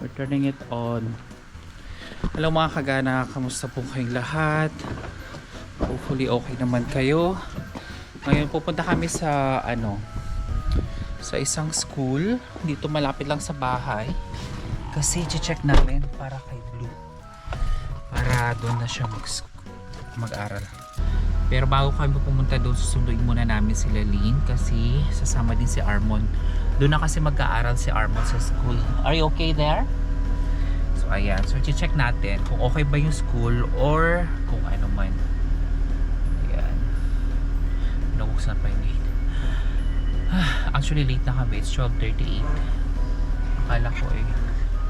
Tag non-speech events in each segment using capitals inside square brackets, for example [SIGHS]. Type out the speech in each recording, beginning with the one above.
We're turning it on. Hello mga kagana, kamusta po kayong lahat? Hopefully okay naman kayo. Ngayon pupunta kami sa ano sa isang school dito malapit lang sa bahay kasi check namin para kay Blue para doon na siya mag mag-aral pero bago kami pumunta doon susunduin muna namin sila Lynn kasi sasama din si Armon doon na kasi mag-aaral si Armon sa school are you okay there? so ayan so check natin kung okay ba yung school or kung ano man ayan nabuksan pa yung gate [SIGHS] Actually, late na kami. It's 12.38. Akala ko eh.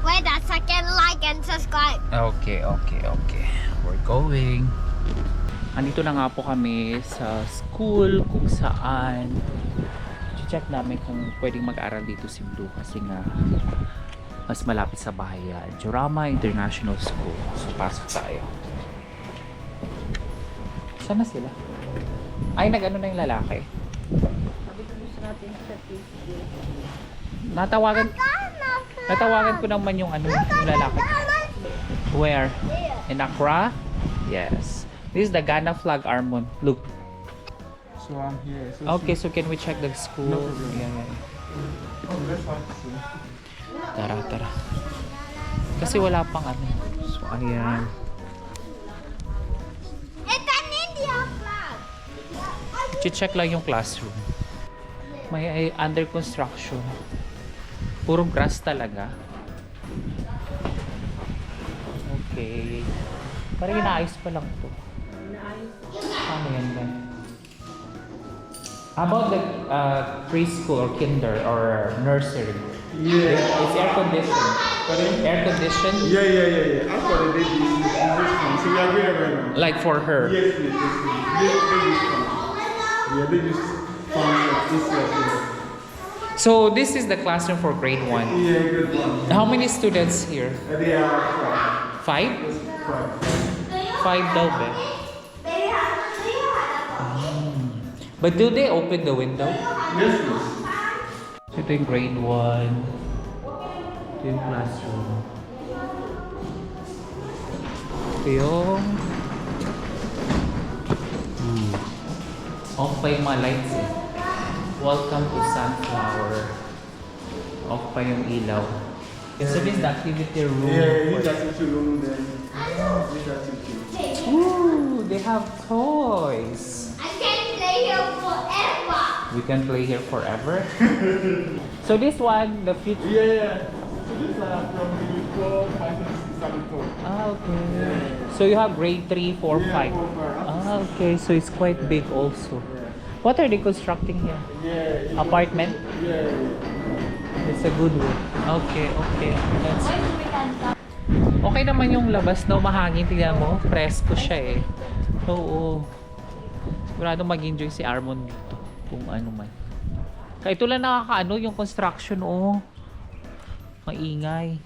Wait a second, like and subscribe. Okay, okay, okay. We're going. Andito na nga po kami sa school kung saan check namin kung pwedeng mag-aral dito si Blue kasi nga mas malapit sa bahay yan. Jurama International School. So, pasok tayo. Saan na sila? Ay, nag-ano na yung lalaki? Natawagan, natawagan ko naman yung ano, yung lalaki. Where? In Accra? Yes. This is the Ghana flag, Armon. Look. So I'm here. So Okay, so can we check the school? No problem. Yeah, yeah. Oh, Tara, tara. Kasi wala pang ano. So, ayan. It's an India flag. check lang yung classroom. May ay, under construction. Puro grass talaga. Okay. Parang inaayos pa lang to. Paano yan ba? How about the uh, preschool or kinder or nursery? yeah. It's air conditioned. Pardon? Air conditioned? Yeah, yeah, yeah, yeah. After the baby is in this one. So we are going right now. Like for her? Yes, yes, please. This baby's fun. Yeah, baby's fun. This year. So this is the classroom for grade 1. Yeah, good one. How many students here? Uh, they are Five? five. Yes, five. Five daw But do they open the window? Yes. So ito yung grade 1. Ito yung classroom. Ito yung... Hmm. Off pa yung mga lights eh. Welcome to Sunflower. Off pa yung ilaw. So this is the activity room. Yeah, he's activity room then. He's activity. Ooh, they have toys. I can play here forever. We can play here forever. [LAUGHS] so this one, the future. Yeah, yeah. So this are from the 4, 5, 6, 7, 4. Ah, okay. Yeah. So you have grade 3, 4, 5. Yeah, four, five. Ah, okay. So it's quite big also. Yeah. What are they constructing here? Yeah. Apartment? Yeah, yeah. It's a good one. Okay, okay. Let's... Okay naman yung labas na mahangin. Tingnan mo, presko siya eh. Oo. Sigurado mag-enjoy si Armon dito. Kung ano man. Kaya ito lang nakakaano yung construction oh. Maingay.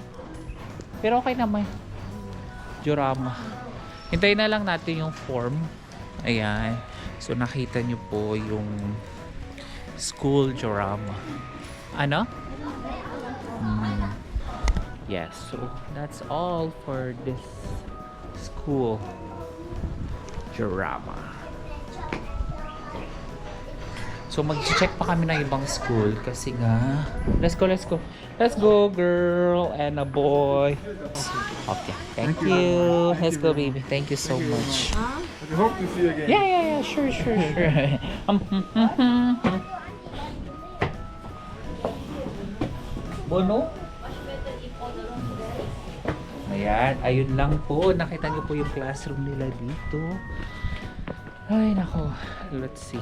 Pero okay naman. Diorama. Hintayin na lang natin yung form. Ayan. So nakita nyo po yung school diorama. Ano? Mm. Yes, so that's all for this school diorama. So mag-check pa kami ng ibang school kasi nga let's go, let's go. Let's go girl and a boy. Okay, thank, Thank you Let's you go baby. Thank you so Thank you very much. I hope to see you again. Yeah, yeah, yeah, sure, sure, sure. [LAUGHS] um, Bono? Ayan, ayun lang po. Nakita niyo po yung classroom nila dito. Ay, nako. Let's see.